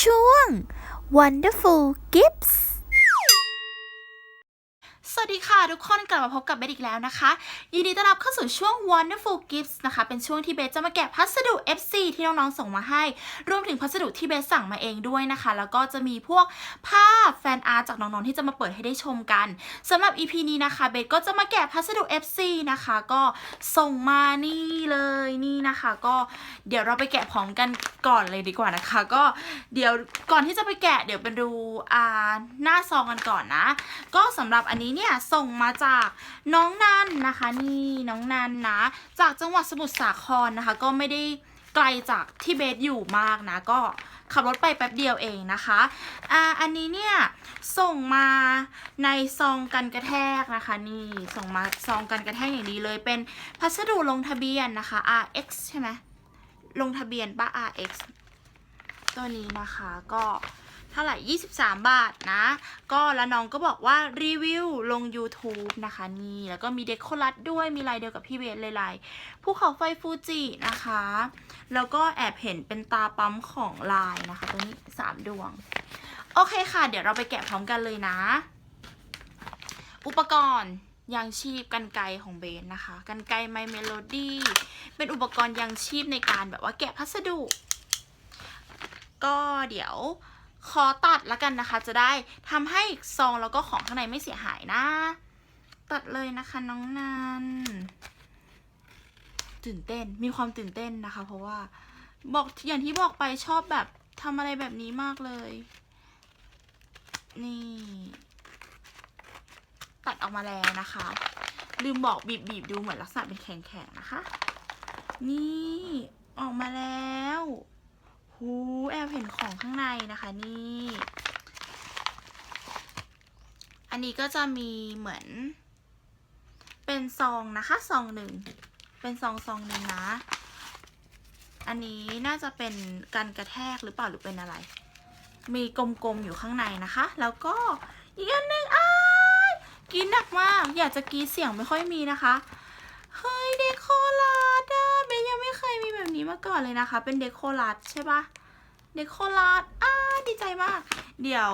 ช่วง Wonderful Gifts ส วัสดีค่ะ ทุกคนกลับมาพบกับเบสอีกแล้วนะคะ ยินดีต้อนรับเข้าสู่ช่วง Wonderful Gifts นะคะ เป็นช่วงที่เบสจะมาแกะพัสดุ FC ที่น้องๆส่งมาให้ รวมถึงพัสดุที่เบสสั่งมาเองด้วยนะคะ แล้วก็จะมีพวกภาพแฟนอาร์จากน้องๆที่จะมาเปิดให้ได้ชมกันสำหรับ EP นี้นะคะเบสก็จะมาแกะพัสดุ FC นะคะ ก็ส่งมานี่เลยนี่นะคะ ก็เดี๋ยวเราไปแกะพร้อมกันก่อนเลยดีกว่านะคะ ก็เดี๋ยวก่อนที่จะไปแกะเดี๋ยวไปดูอ่าหน้าซองกันก่อนนะ ก็สำหรับอันนี้เนี่ยส่งมาจากน้องนันนะคะ นี่น้องนันนะ จากจังหวัดสมุทรสาครนะคะ ก็ไม่ได้ไกลจากที่เบสอยู่มากนะ ก็ขับรถไปแป๊บเดียวเองนะคะอ่าอันนี้เนี่ยส่งมาในซองกันกระแทกนะคะนี่ส่งมาซองกันกระแทกอย่างดีเลยเป็นพัสดุลงทะเบียนนะคะ RX ใช่ไหมลงทะเบียนป้า RX ตัวนี้นะคะก็ เท่าไหร่ 23 บาทนะ ก็แล้วน้องก็บอกว่ารีวิวลง YouTube นะคะนี่แล้วก็มีเดคโคลัสด้วยมีลายเดียวกับพี่เบสเลยลายภูเขาไฟฟูจินะคะ แล้วก็แอบเห็นเป็นตาปั๊มของลายนะคะตัวนี้ 3 ดวง โอเคค่ะ เดี๋ยวเราไปแกะพร้อมกันเลยนะ อุปกรณ์ยังชีพกันไกของเบสนะคะ กันไกไมเมโลดี้เป็นอุปกรณ์ยังชีพในการแบบว่าแกะพัสดุ ก็เดี๋ยว ขอตัดแล้วกันนะคะ จะได้ทำให้ซองแล้วก็ของข้างในไม่เสียหายนะ ตัดเลยนะคะน้องนันตื่นเต้นมีความตื่นเต้นนะคะ เพราะว่าบอกอย่างที่บอกไปชอบแบบทำอะไรแบบนี้มากเลย นี่ ตัดออกมาแล้วนะคะ ลืมบอกบีบบีบดูเหมือนลักษณะเป็นแข็งๆนะคะ นี่ออกมาแล้ว หูแอบเห็นของข้างในนะคะนี่ อันนี้ก็จะมีเหมือน เป็นซองนะคะซองหนึ่ง เป็นซองซองหนึ่งนะ อันนี้น่าจะเป็นการกระแทกหรือเปล่าหรือเป็นอะไร มีกลมๆอยู่ข้างในนะคะ แล้วก็อีกอันหนึ่งอ้ายกรีดหนักมาก อยากจะกีเสียงไม่ค่อยมีนะคะ ก่อนเลยนะคะ เป็นเดโคลาดใช่ปะเดโคลาดอ้าดีใจมาก เดี๋ยว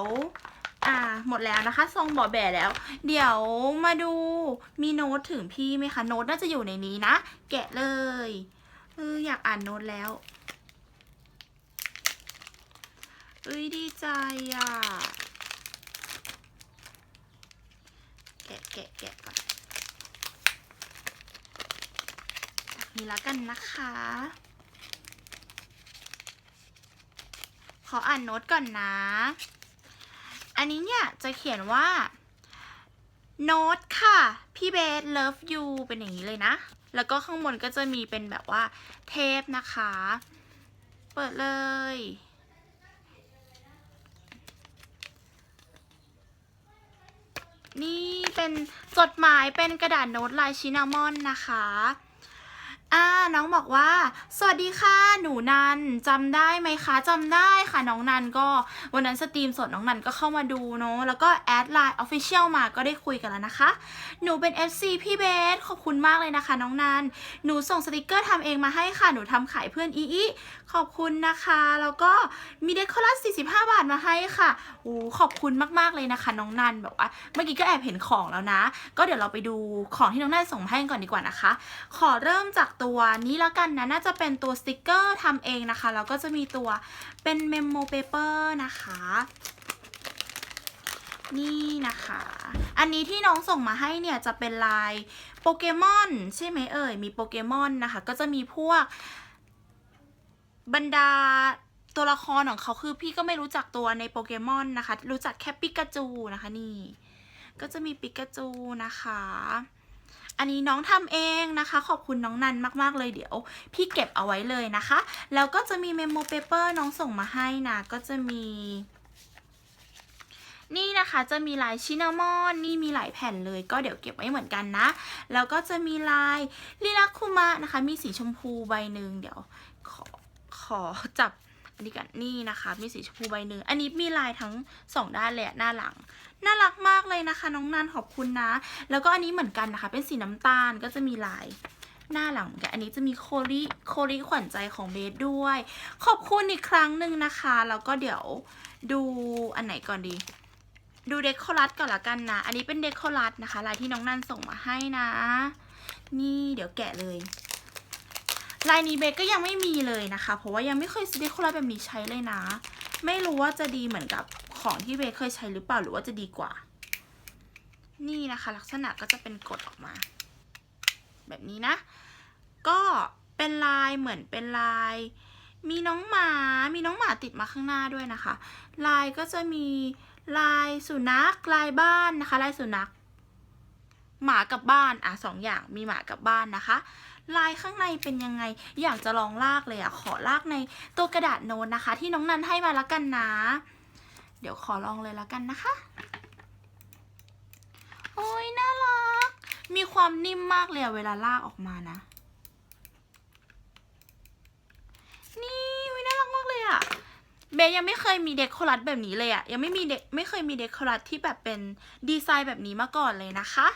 อ่า หมดแล้วนะคะซองบอแบแล้ว เดี๋ยวมาดู มีโน้ตถึงพี่ไหมคะ โน้ตน่าจะอยู่ในนี้นะ แกะเลยเอออยากอ่านโน้ตแล้วเอ้ยดีใจอะ แกะแกะแกะก่อนนี่ละกันนะคะ ขออ่านโน้ตก่อนนะ อันนี้เนี่ยจะเขียนว่าโน้ตค่ะ พี่เบส love you เป็นอย่างนี้เลยนะ แล้วก็ข้างบนก็จะมีเป็นแบบว่าเทปนะคะ เปิดเลย นี่เป็นจดหมายเป็นกระดาษโน้ตลายชินามอนนะคะ อ่าน้องบอกว่า สวัสดีค่ะ หนูนันจำได้ไหมคะจำได้ค่ะน้องนันก็วันนั้นสตรีมสดน้องนันก็เข้ามาดูเนาะแล้วก็แอดไลน์ออฟฟิเชียลมาก็ได้คุยกันแล้วนะคะ หนูเป็น FC พี่เบสขอบคุณมากเลยนะคะ น้องนันหนูส่งสติกเกอร์ทำเองมาให้ค่ะหนูทำขายเพื่อนอีอีขอบคุณนะคะ แล้วก็มีเดคอรัส45 บาทมาให้ค่ะโอ้ขอบคุณมากๆเลยนะคะน้องนันแบบว่าเมื่อกี้ก็แอบเห็นของแล้วนะ ก็เดี๋ยวเราไปดูของที่น้องนันส่งมาให้กันก่อนดีกว่านะคะ ขอเริ่มจากตัวนี้แล้วกันนะ น่าจะเป็นตัวสติกเกอร์ทำเองนะคะ แล้วก็จะมีตัวเป็นเมมโมเปเปอร์นะคะ นี่นะคะ อันนี้ที่น้องส่งมาให้เนี่ยจะเป็นลายโปเกมอนใช่ไหมเอ่ย มีโปเกมอนนะคะ ก็จะมีพวกบรรดาตัวละครของเขาคือพี่ก็ไม่รู้จักตัวในโปเกมอนนะคะ รู้จักแค่ปิกาจูนะคะนี่ ก็จะมีปิกาจูนะคะ อันนี้น้องทำเองนะคะ ขอบคุณน้องนันมากๆเลยเดี๋ยว พี่เก็บเอาไว้เลยนะคะ แล้วก็จะมีเมมโมเปเปอร์น้องส่งมาให้นะก็จะมีนี่นะคะจะมีลายชินามอนนี่มีหลายแผ่นเลยก็เดี๋ยวเก็บไว้เหมือนกันนะ แล้วก็จะมีลายลิลักคุมะนะคะ มีสีชมพูใบหนึ่งเดี๋ยวขอขอจับ อันนี้กันนี่นะคะ มีสีชมพูใบหนึ่งอันนี้มีลายทั้งสองด้านเลยอะหน้าหลัง น่ารักมากเลยนะคะ น้องนันขอบคุณนะ แล้วก็อันนี้เหมือนกันนะคะ เป็นสีน้ำตาลก็จะมีลายหน้าหลังเหมือนกัน อันนี้จะมีโคลิโคลิขวัญใจของเบสด้วย ขอบคุณอีกครั้งหนึ่งนะคะ แล้วก็เดี๋ยวดูอันไหนก่อนดี ดูเดคโคลัสก่อนละกันนะ อันนี้เป็นเดคโคลัสนะคะ ลายที่น้องนันส่งมาให้นะ นี่เดี๋ยวแกะเลย ลายนี้เบก็ยังไม่มีเลยนะคะ เพราะว่ายังไม่เคยซื้อเดคโคลัสแบบนี้ใช้เลยนะ ไม่รู้ว่าจะดีเหมือนกับของที่เบเคยใช้หรือเปล่าหรือว่าจะดีกว่า นี่นะคะ ลักษณะก็จะเป็นกดออกมา แบบนี้นะ ก็เป็นลายเหมือนเป็นลาย มีน้องหมา มีน้องหมาติดมาข้างหน้าด้วยนะคะ ลายก็จะมีลายสุนัขลายบ้านนะคะ ลายสุนัข หมากับบ้านอะสองอย่างมีหมากับบ้านนะคะ ลายข้างในเป็นยังไง อยากจะลองลากเลยอะ ขอลากในตัวกระดาษโน้ตนะคะ ที่น้องนันให้มาละกันนะ เดี๋ยวขอลองเลยละกันนะคะ โอ้ยน่ารัก มีความนิ่มมากเลยเวลาลากออกมานะ นี่อุ๊ยน่ารักมากเลยอะเบย์ยังไม่เคยมีเดคโคลัสแบบนี้เลยอะยังไม่มีเด็กไม่เคยมีเดคโคลัสที่แบบเป็นดีไซน์แบบนี้มาก่อนเลยนะคะ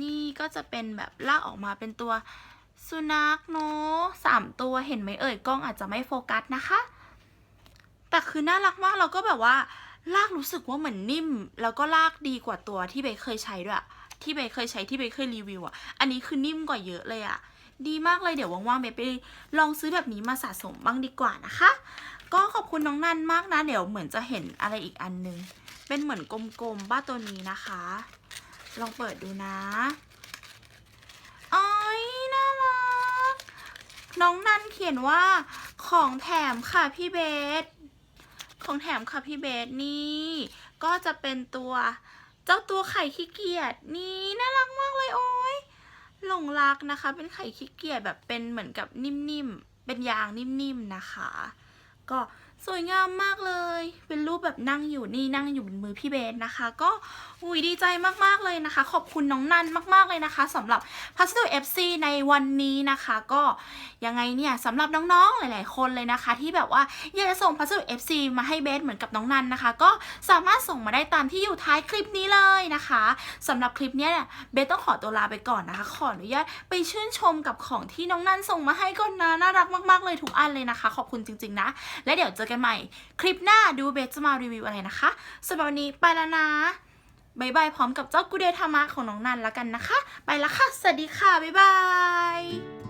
นี่ก็จะเป็นแบบลากออกมาเป็นตัวสุนัขเนาะสามตัวเห็นไหมเอ่ยกล้องอาจจะไม่โฟกัสนะคะ แต่คือน่ารักมากเราก็แบบว่า ลากรู้สึกว่าเหมือนนิ่ม แล้วก็ลากดีกว่าตัวที่เบย์เคยใช้ด้วยที่เบย์เคยใช้ที่เบย์เคยรีวิวอะอันนี้คือนิ่มกว่าเยอะเลยอะดีมากเลยเดี๋ยวว่างๆเบย์ไปลองซื้อแบบนี้มาสะสมบ้างดีกว่านะคะ ก็ขอบคุณน้องนันมากนะ เดี๋ยวเหมือนจะเห็นอะไรอีกอันนึง เป็นเหมือนกลมๆบ้าตัวนี้นะคะ ลองเปิดดูนะอ้ยน่ารัก น้องนันเขียนว่าของแถมค่ะพี่เบส ของแถมค่ะพี่เบสนี่ ก็จะเป็นตัวเจ้าตัวไข่ขี้เกียจนี่น่ารักมากเลยโอ้ยหลงรักนะคะ เป็นไข่ขี้เกียจแบบเป็นเหมือนกับนิ่มๆ เป็นยางนิ่มๆนะคะ ก็ สวยงามมากเลย เป็นรูปแบบนั่งอยู่นี่นั่งอยู่บนมือพี่เบสนะคะ ก็อุ้ยดีใจมากๆเลยนะคะ ขอบคุณน้องนันมากๆเลยนะคะสำหรับพัสดุ FC ในวันนี้นะคะ ก็ยังไงเนี่ยสำหรับน้องๆหลาย ๆ คนเลยนะคะ ที่แบบว่าอยากจะส่งพัสดุ FC มาให้เบสเหมือนกับน้องนันนะคะ ก็สามารถส่งมาได้ตามที่อยู่ท้ายคลิปนี้เลยนะคะสำหรับคลิปเนี้ยเนี่ยเบสต้องขอตัวลาไปก่อนนะคะ ขออนุญาตไปชื่นชมกับของที่น้องนันส่งมาให้ก่อนนะน่ารักมาก ๆเลยทุกอันเลยนะคะ ขอบคุณจริง ๆ นะ และเดี๋ยวเจอกันใหม่ คลิปหน้าดูเบสจะมารีวิวอะไรนะคะสำหรับวันนี้ไปแล้วนะบายบายพร้อมกับเจ้ากูเดธรรมะของน้องนันแล้วกันนะคะ ไปแล้วค่ะ สวัสดีค่ะ บ๊ายบาย